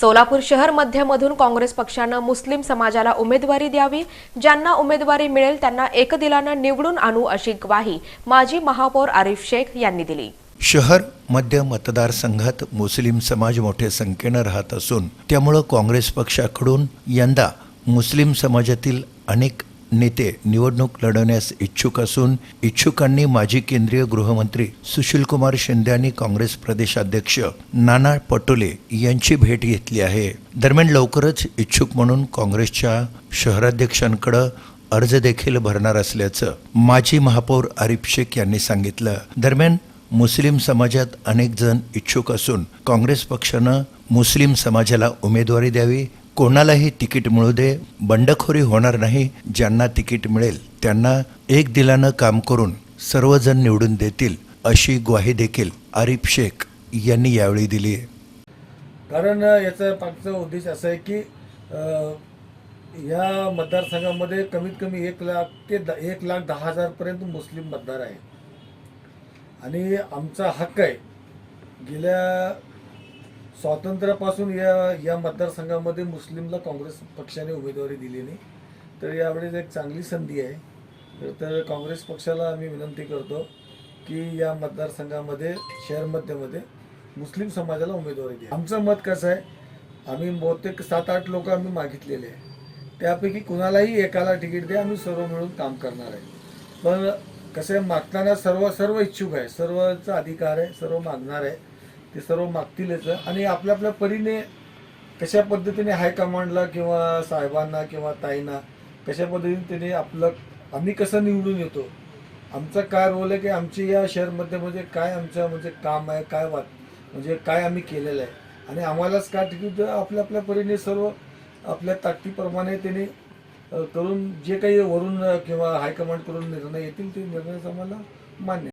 सोलापूर शहर मध्यमधून काँग्रेस पक्षानं मुस्लिम समाजाला उमेदवारी द्यावी ज्यांना उमेदवारी मिळेल त्यांना एकदिलानं निवडून आणू अशी ग्वाही माजी महापौर आरिफ शेख यांनी दिली. शहर मध्य मतदारसंघात मुस्लिम समाज मोठ्या संख्येनं राहत असून त्यामुळं काँग्रेस पक्षाकडून यंदा मुस्लिम समाजातील अनेक नेते निवडणूक लढवण्यास इच्छुक असून इच्छुकांनी माजी केंद्रीय गृहमंत्री सुशीलकुमार शिंदे आणि काँग्रेस प्रदेशाध्यक्ष नाना पटोले यांची भेट घेतली आहे. दरम्यान लवकरच इच्छुक म्हणून काँग्रेसच्या शहराध्यक्षांकडं अर्ज देखील भरणार असल्याचं माजी महापौर आरिफ शेख यांनी सांगितलं. दरम्यान मुस्लिम समाजात अनेक जण इच्छुक असून काँग्रेस पक्षानं मुस्लिम समाजाला उमेदवारी द्यावी कोणालाही तिकीट मिळू दे बंडखोरी होणार नाही ज्यांना तिकीट मिळेल त्यांना एक दिलानं काम करून सर्वजण निवडून देतील अशी ग्वाही देखील आरिफ शेख यांनी यावेळी दिली आहे. कारण याचा मागचा उद्देश असा आहे की या मतदारसंघामध्ये कमीत कमी एक लाख ते द एक लाख दहा हजारपर्यंत मुस्लिम मतदार आहे आणि आमचा हक्क आहे गेल्या स्वातंत्र्यापासून या या मतदारसंघामध्ये मुस्लिमला काँग्रेस पक्षाने उमेदवारी दिली नाही. तर यावेळेस एक चांगली संधी आहे. तर- काँग्रेस पक्षाला आम्ही विनंती करतो की या मतदारसंघामध्ये शहर मध्यमध्ये मुस्लिम समाजाला उमेदवारी द्या. आमचं मत कसं आहे? आम्ही बहुतेक सात आठ लोक आम्ही मागितलेले आहे. त्यापैकी कुणालाही एकाला तिकीट द्या आम्ही सर्व मिळून काम करणार आहे. पण कसं आहे मागताना सर्व सर्व इच्छुक आहे. सर्वचा अधिकार आहे सर्व मागणार आहे. ते सर्व मागतीलच आणि आपल्या आपल्या परीने कशा पद्धतीने हायकमांडला किंवा साहेबांना किंवा ताईंना कशा पद्धतीने त्याने आपलं आम्ही कसं निवडून येतो? आमचा काय रोल आहे की आमची या शहरमध्ये म्हणजे काय आमचं म्हणजे काम आहे काय वाट म्हणजे काय आम्ही केलेलं आहे? आणि आम्हालाच का तिकीट आपल्या आपल्या परीने सर्व आपल्या ताकदीप्रमाणे त्यांनी करून जे काही वरून किंवा हायकमांड करून निर्णय येतील ते निर्णयच आम्हाला मान्य